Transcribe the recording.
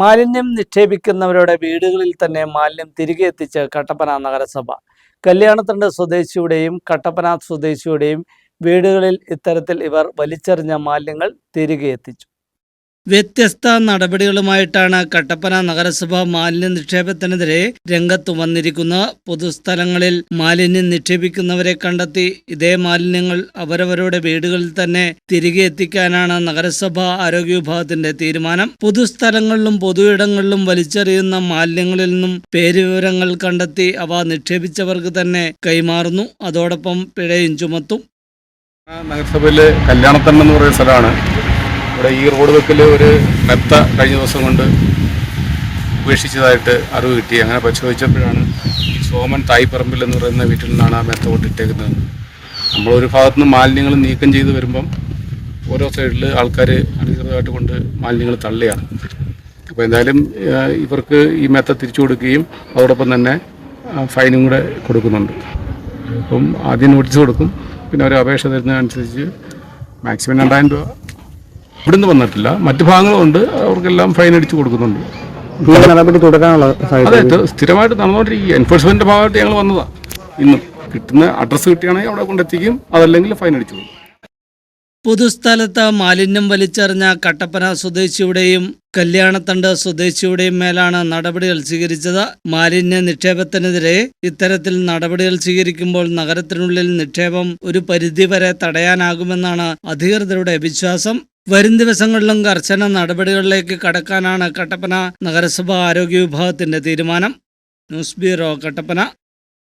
മാലിന്യം നിക്ഷേപിക്കുന്നവരുടെ വീടുകളിൽ തന്നെ മാലിന്യം തിരികെ എത്തിച്ച് കട്ടപ്പന നഗരസഭ. കല്യാണത്തണ്ട് സ്വദേശിയുടെയും കട്ടപ്പന സ്വദേശിയുടെയും വീടുകളിൽ ഇത്തരത്തിൽ ഇവർ വലിച്ചെറിഞ്ഞ മാലിന്യങ്ങൾ തിരികെ എത്തിച്ചു. വ്യത്യസ്ത നടപടികളുമായിട്ടാണ് കട്ടപ്പന നഗരസഭ മാലിന്യ നിക്ഷേപത്തിനെതിരെ രംഗത്ത് വന്നിരിക്കുന്ന പൊതുസ്ഥലങ്ങളിൽ മാലിന്യം നിക്ഷേപിക്കുന്നവരെ കണ്ടെത്തി. ഇതേ മാലിന്യങ്ങൾ അവരവരുടെ വീടുകളിൽ തന്നെ തിരികെ എത്തിക്കാനാണ് നഗരസഭ ആരോഗ്യ വിഭാഗത്തിന്റെ തീരുമാനം. പൊതുസ്ഥലങ്ങളിലും പൊതുയിടങ്ങളിലും വലിച്ചെറിയുന്ന മാലിന്യങ്ങളിൽ നിന്നും പേരുവിവരങ്ങൾ കണ്ടെത്തി അവ നിക്ഷേപിച്ചവർക്ക് തന്നെ കൈമാറുന്നു. അതോടൊപ്പം പിഴയും ചുമത്തും. നഗരസഭയിലെ കല്യാണത്തണ്ണെന്ന് പറയുന്ന സ്ഥലമാണ്. ഇവിടെ ഈ റോഡ് വെക്കൽ ഒരു മെത്ത കഴിഞ്ഞ ദിവസം കൊണ്ട് ഉപേക്ഷിച്ചതായിട്ട് അറിവ് കിട്ടി. അങ്ങനെ പരിശോധിച്ചപ്പോഴാണ് ഈ സോമൻ തായ്പറമ്പിൽ എന്ന് പറയുന്ന വീട്ടിൽ നിന്നാണ് ആ മെത്ത കൊണ്ടിട്ടേക്കുന്നത്. നമ്മളൊരു ഭാഗത്തു നിന്ന് മാലിന്യങ്ങൾ നീക്കം ചെയ്ത് വരുമ്പം ഓരോ സൈഡിൽ ആൾക്കാർ അനധികൃതമായിട്ട് കൊണ്ട് മാലിന്യങ്ങൾ തള്ളിയാണ് അപ്പോൾ എന്തായാലും ഇവർക്ക് ഈ മെത്ത തിരിച്ചു കൊടുക്കുകയും അതോടൊപ്പം തന്നെ ഫൈനും കൂടെ കൊടുക്കുന്നുണ്ട്. അപ്പം ആദ്യം നോട്ടീസ് കൊടുക്കും. പിന്നെ ഒരു അപേക്ഷ തരുന്നതനുസരിച്ച് മാക്സിമം രണ്ടായിരം രൂപ ഇവിടുന്ന് വന്നിട്ടില്ല. മറ്റു ഭാഗങ്ങളുണ്ട് അവർക്കെല്ലാം ഫൈൻ അടിച്ചു കൊടുക്കുന്നുണ്ട്. നടപടി തുടരാനുള്ള സാധ്യത അതെ ഇത് സ്ഥിരമായിട്ട് നടന്നുകൊണ്ടിരിക്കുക എൻഫോഴ്സ്മെന്റിന്റെ ഭാഗമായിട്ട് ഞങ്ങൾ വന്നതാ. ഇന്നും കിട്ടുന്ന അഡ്രസ്സ് കിട്ടുകയാണെങ്കിൽ അവിടെ കൊണ്ടെത്തിക്കും. അതല്ലെങ്കിൽ ഫൈൻ അടിച്ചു കൊടുക്കും. പൊതുസ്ഥലത്ത് മാലിന്യം വലിച്ചെറിഞ്ഞ കട്ടപ്പന സ്വദേശിയുടെയും കല്യാണത്തണ്ട് സ്വദേശിയുടെയും മേലാണ് നടപടികൾ സ്വീകരിച്ചത്. മാലിന്യ നിക്ഷേപത്തിനെതിരെ ഇത്തരത്തിൽ നടപടികൾ സ്വീകരിക്കുമ്പോൾ നഗരത്തിനുള്ളിൽ നിക്ഷേപം ഒരു പരിധിവരെ തടയാനാകുമെന്നാണ് അധികൃതരുടെ വിശ്വാസം. വരും ദിവസങ്ങളിലും കർശന നടപടികളിലേക്ക് കടക്കാനാണ് കട്ടപ്പന നഗരസഭാ ആരോഗ്യ വിഭാഗത്തിന്റെ തീരുമാനം. News bureau Kattappana.